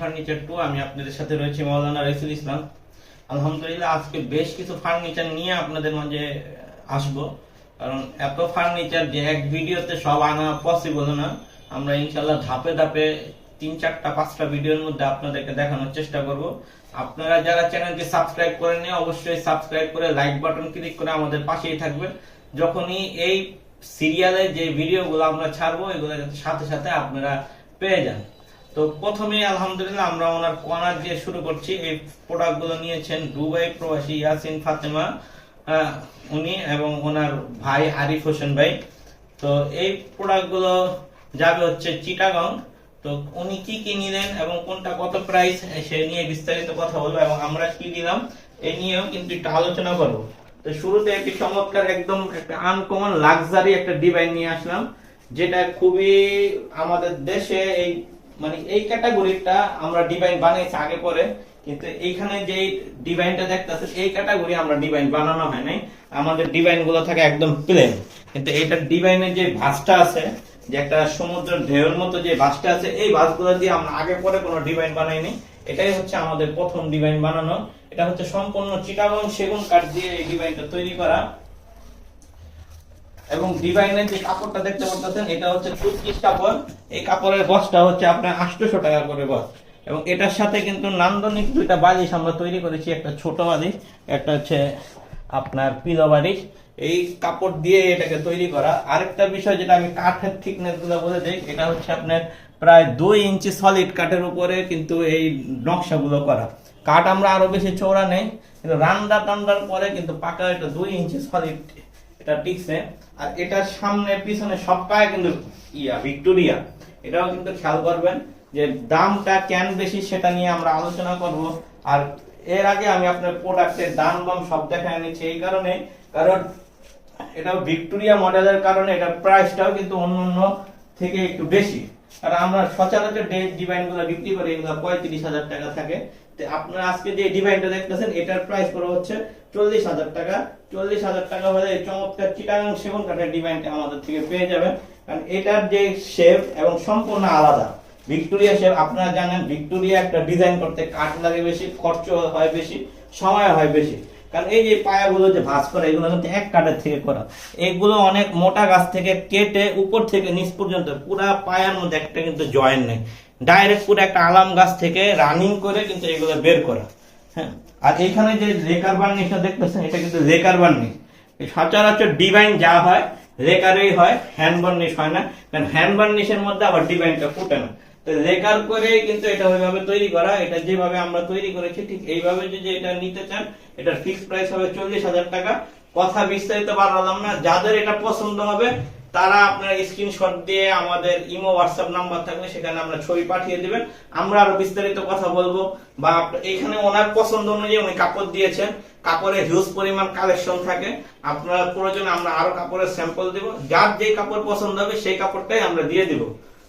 Furniture two. আমি আপনাদের সাথে রয়েছে মাওলানা রাইসুল ইসলাম। আলহামদুলিল্লাহ, আজকে বেশ কিছু ফার্নিচার নিয়ে আপনাদের মাঝে কারণ এত ফার্নিচার যে ভিডিওতে সব আনা পসিবল না। আমরা ধাপে ধাপে তিন চারটা, পাঁচটা ভিডিওর মধ্যে আপনাদেরকে দেখানোর চেষ্টা করব। আপনারা যারা চ্যানেলটি সাবস্ক্রাইব করেন অবশ্যই সাবস্ক্রাইব করে লাইক বাটন ক্লিক করে আমাদের পাশেই থাকবেন। যখনই এই সিরিয়ালে যে ভিডিওগুলো আমরা ছাড়বো এগুলো সাথে সাথে আপনারা পেয়ে যান। তো প্রথমে আলহামদুলিল্লাহ আমরা ওনার কর্নার দিয়ে শুরু করছি। এই প্রোডাক্টগুলো নিয়েছেন দুবাই প্রবাসী ইয়াসিন ফাতেমা উনি এবং ওনার ভাই আরিফ হোসেন ভাই। তো এই প্রোডাক্টগুলো যাবে হচ্ছে চিটাগং। তো উনি কি কি নিলেন এবং কোনটা কত প্রাইস সে নিয়ে বিস্তারিত কথা বলব এবং আমরা কি দিলাম এই নিয়েও কিন্তু একটু আলোচনা করব। তো শুরুতে একটি চমৎকার, একদম একটা আনকমন লাক্সারি একটা ডিভাইন নিয়ে আসলাম, যেটা খুবই আমাদের দেশে এই মানে এই ক্যাটাগরিটা আমরা ডিভাইন বানিয়েছি আগে পরে, কিন্তু এইখানে যে ডিভাইনটা দেখতেছে এই ক্যাটাগরি আমরা ডিভাইন বানানো হয় নাই। আমাদের ডিভাইনগুলো থাকে একদম প্লেন কিন্তু এইটার ডিভাইনের যে ভাঁজটা আছে, যে একটা সমুদ্রের ঢেউর মতো যে ভাঁজটা আছে, এই ভাঁজগুলো দিয়ে আমরা আগে পরে কোনো ডিভাইন বানাইনি এটাই হচ্ছে আমাদের প্রথম ডিভাইন বানানো। এটা হচ্ছে সম্পূর্ণ চিটাগং সেগুন কাঠ দিয়ে এই ডিভাইনটা তৈরি করা। এবং ডিভাইনের যে কাপড়টা দেখতে পাচ্ছেন, এটা হচ্ছে তুর্কিশ কাপড়। এই কাপড়ের বস্তা হচ্ছে আপনার আটশোশো টাকা করে বস এবং এটার সাথে কিন্তু নান্দনিক দুইটা বালিশ আমরা তৈরি করেছি, একটা ছোট বালিশ, একটা হচ্ছে আপনার পিলো বালিশ। এই কাপড় দিয়ে এটাকে তৈরি করা। আরেকটা বিষয় যেটা আমি কাঠের থিকনেসগুলো বলে দিই, এটা হচ্ছে আপনার প্রায় দুই ইঞ্চি সলিড কাঠের উপরে কিন্তু এই নকশাগুলো করা। কাঠ আমরা আরও বেশি চৌড়া নেই, কিন্তু রান্ডা টান্ডার পরে কিন্তু পাকা এটা দুই ইঞ্চি সলিড এটা টিকছে, আর এটার সামনে পিছনে সবটাই কিন্তু ইয়া, ভিক্টোরিয়া। এটাও কিন্তু খেয়াল করবেন যে দামটা কেন বেশি সেটা নিয়ে আমরা আলোচনা করব। আর এর আগে আমি আপনার প্রোডাক্টের দাম বাম সব দেখায় নিচ্ছি এই কারণে, কারণ এটা ভিক্টোরিয়া মডেলের কারণে এটা প্রাইসটাও কিন্তু অন্য অন্য থেকে একটু বেশি। আর আমরা সচরাচর যে ডিভাইনগুলো বিক্রি করি, এগুলো পঁয়ত্রিশ হাজার টাকা থাকে। আপনারা আজকে যে ডিভাইনটা দেখতেছেন, এটার প্রাইস পড়ে হচ্ছে চল্লিশ হাজার টাকা। চল্লিশ হাজার টাকা হলে চমৎকার চিটাগাং সেগুন কাঠের ডিভাইনটা আমাদের থেকে পেয়ে যাবেন। কারণ এটার যে শেপ এবং সম্পূর্ণ আলাদা। ভিক্টোরিয়া শেপ আপনারা জানেন, ভিক্টোরিয়া একটা ডিজাইন করতে কাঠ লাগে বেশি খরচ হয় বেশি সময় হয় বেশি। কারণ এই যে পায়াগুলো যে ভাঁজ করা, এগুলো কিন্তু এক কাঠের থেকে করা। এগুলো অনেক মোটা গাছ থেকে কেটে উপর থেকে নিচ পর্যন্ত পুরা পায়ার মধ্যে একটা কিন্তু জয়েন নেই। ডাইরেক্ট পুরো একটা আলাম গাছ থেকে রানিং করে কিন্তু এগুলো বের করা। হ্যাঁ? আর এখানে যে লেকার বার্নিশটা দেখতেছেন, এটা কিন্তু রেকার বার্নিশ সচরাচর ডিভাইন যা হয় লেকারেই হয় হ্যান্ড বার্নিশ হয় না। কারণ হ্যান্ড বার্নিশের মধ্যে আবার ডিভাইনটা ফুটে না। লেকার করে কিন্তু এটা ওইভাবে তৈরি করা, এটা যেভাবে আমরা তৈরি করেছি, ঠিক এইভাবে যদি এটা নিতে চান, এটার ফিক্স প্রাইস হবে চল্লিশ হাজার টাকা। কথা বিস্তারিত না, যাদের এটা পছন্দ হবে, তারা স্ক্রিনশট দিয়ে আমাদের ইমো হোয়াটসঅ্যাপ নাম্বার থাকলে সেখানে আমরা ছবি পাঠিয়ে দিবেন। আমরা আরও বিস্তারিত কথা বলব। বা এখানে ওনার পছন্দ অনুযায়ী উনি কাপড় দিয়েছেন। কাপড়ের হিউজ পরিমাণ কালেকশন থাকে। আপনারা প্রয়োজনে আমরা আরও কাপড়ের স্যাম্পল দিব। যার যে কাপড় পছন্দ হবে, সেই কাপড়টাই আমরা দিয়ে দিব।